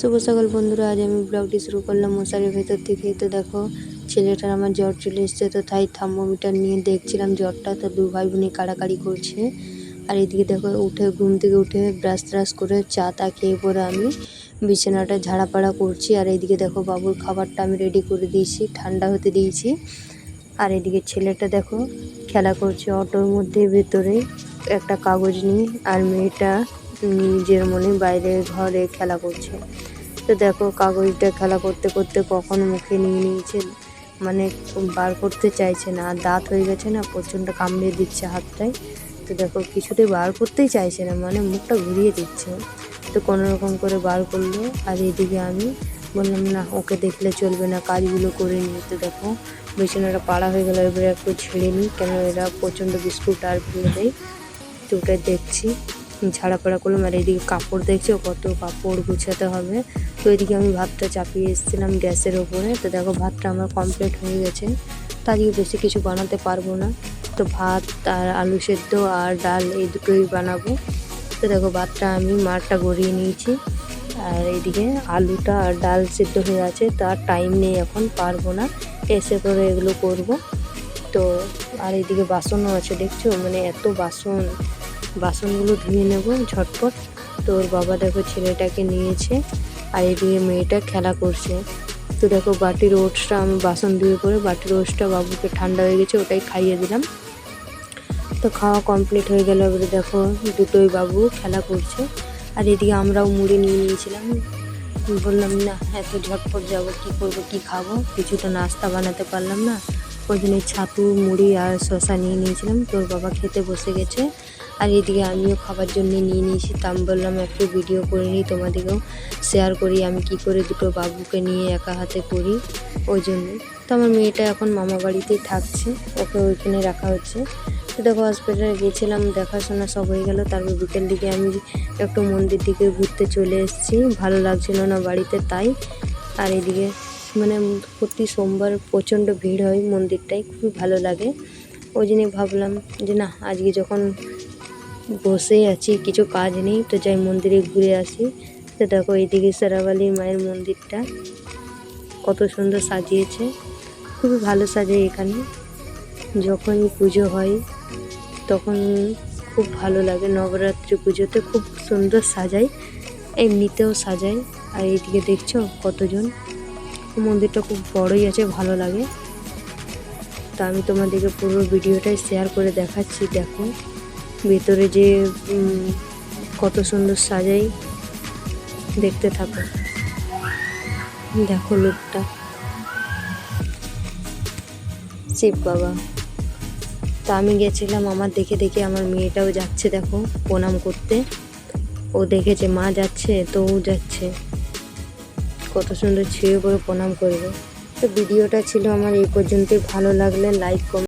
শুভ সকাল বন্ধুরা, আজ আমি ব্লগটি শুরু করলাম মশারির ভেতর থেকে তো দেখো, ছেলেটার আমার জ্বর চলে এসছে, তো তাই থার্মোমিটার নিয়ে দেখছিলাম জ্বরটা, তো দু ভাই বোনে কাড়াকাড়ি করছে। আর এদিকে দেখো, উঠে ঘুম থেকে উঠে ব্রাশ ট্রাশ করে চা তা খেয়ে পরে আমি বিছানাটা ঝাড়াপাড়া করছি। আর এইদিকে দেখো, বাবুর খাবারটা আমি রেডি করে দিয়েছি, ঠান্ডা হতে দিয়েছি। আর এদিকে ছেলেটা দেখো, খেলা করছে অটোর মধ্যে, ভেতরে একটা কাগজ নিয়ে, আর মেয়েটা নিজের মনে বাইরে ঘরে খেলা করছে। তো দেখো কাগজটা খেলা করতে করতে কখন মুখে নিয়ে নিয়েছে মানে বার করতে চাইছে না। আর দাঁত হয়ে গেছে না, প্রচণ্ড কামড়ে দিচ্ছে হাতটায়। তো দেখো কিছুতেই বার করতেই চাইছে না মানে মুখটা ঘুরিয়ে দিচ্ছে। তো কোনো রকম করে বার করল, আর এদিকে আমি বললাম, না, ওকে দেখলে চলবে না, কাজগুলো করে নিই তো দেখো বিছানাটা পাড়া হয়ে গেলো, এবারে একটু ছেড়ে নিই কেন এরা প্রচণ্ড বিস্কুট আর ফেলে দেয়। তো ওটা দেখছি। ঝাড়াপাড়া করলাম আর এদিকে কাপড় দেখছি, কত কাপড় গুছাতে হবে। তো এদিকে আমি ভাতটা চাপিয়ে এসেছিলাম গ্যাসের ওপরে। তো দেখো, ভাতটা আমার কমপ্লিট হয়ে গেছে। তা আজকে বেশি কিছু বানাতে পারব না। তো ভাত আর আলু সেদ্ধ আর ডাল এই দুটোই বানাবো। তো দেখো, ভাতটা আমি মারটা গড়িয়ে নিয়েছি। আর এইদিকে আলুটা আর ডাল সেদ্ধ হয়ে আছে। তার টাইম নেই এখন, পারব না। এসে করে এগুলো করব। তো আর এইদিকে বাসনও আছে, দেখছ? মানে এত বাসন। বাসনগুলো ধুয়ে নেব ঝটপট। তো ওর বাবা দেখো ছেলেটাকে নিয়েছে আর এদিকে মেয়েটা খেলা করছে। তো দেখো বাটির ওটসটা আমি বাসন ধুয়ে পরে বাটির ওটসটা বাবুকে ঠান্ডা হয়ে গেছে ওটাই খাইয়ে দিলাম। তো খাওয়া কমপ্লিট হয়ে গেল এবারে দেখো দুটোই বাবু খেলা করছে। আর এদিকে আমরাও মুড়ি নিয়ে নিয়েছিলাম। বললাম, না, এত ঝটপট যাব, কী করব, কী খাব? কিছু তো নাস্তা বানাতে পারলাম না। ওই জন্য ছাতু, মুড়ি আর শসা নিয়ে নিয়েছিলাম। তোর বাবা খেতে বসে গেছে। আর এদিকে আমিও খাবার জন্য নিয়ে নিয়েছি। তা আমি বললাম, একটু ভিডিও করে নিই, তোমাদেরকেও শেয়ার করি। আমি কি করে দুটো বাবুকে নিয়ে একা হাতে করি? ওই জন্য। তো আমার মেয়েটা এখন মামা বাড়িতেই থাকছে। ওকে ওইখানে রাখা হচ্ছে। তো দেখো হসপিটালে গিয়েছিলাম দেখাশোনা সব হয়ে গেল। তারপর বিকেল দিকে আমি একটু মন্দির দিকে ঘুরতে চলে এসেছি। ভালো লাগছিল না বাড়িতে, তাই। আর এদিকে মানে প্রতি সোমবার প্রচণ্ড ভিড় হয় মন্দিরটায়, খুবই ভালো লাগে। ওই জন্যে ভাবলাম যে, না, আজকে যখন বসেই আছি, কিছু কাজ নেই, তো যাই মন্দিরে ঘুরে আসি। তো দেখো এইদিকে সেরাবালি মায়ের মন্দিরটা কত সুন্দর সাজিয়েছে। খুবই ভালো সাজায় এখানে। যখনই পুজো হয়, তখন খুব ভালো লাগে। নবরাত্রি পুজোতে খুব সুন্দর সাজায় এমনিতেও সাজায় আর এইদিকে দেখছ কতজন? মন্দিরটা খুব বড়ই আছে, ভালো লাগে। তা আমি তোমাদেরকে পুরো ভিডিওটাই শেয়ার করে দেখাচ্ছি, দেখো। ভেতরে যে কত সুন্দর সাজাই, দেখতে থাকো। দেখো লোকটা। শিব বাবা। তা আমি গেছিলাম আমার দেখে দেখে আমার মেয়েটাও যাচ্ছে দেখো প্রণাম করতে। ও দেখেছে, মা যাচ্ছে, তো ও যাচ্ছে। কত সুন্দর ছুঁয়ে করে প্রণাম করবে। তো ভিডিওটা ছিল আমার এই পর্যন্তই। ভালো লাগলে লাইক কমেন্ট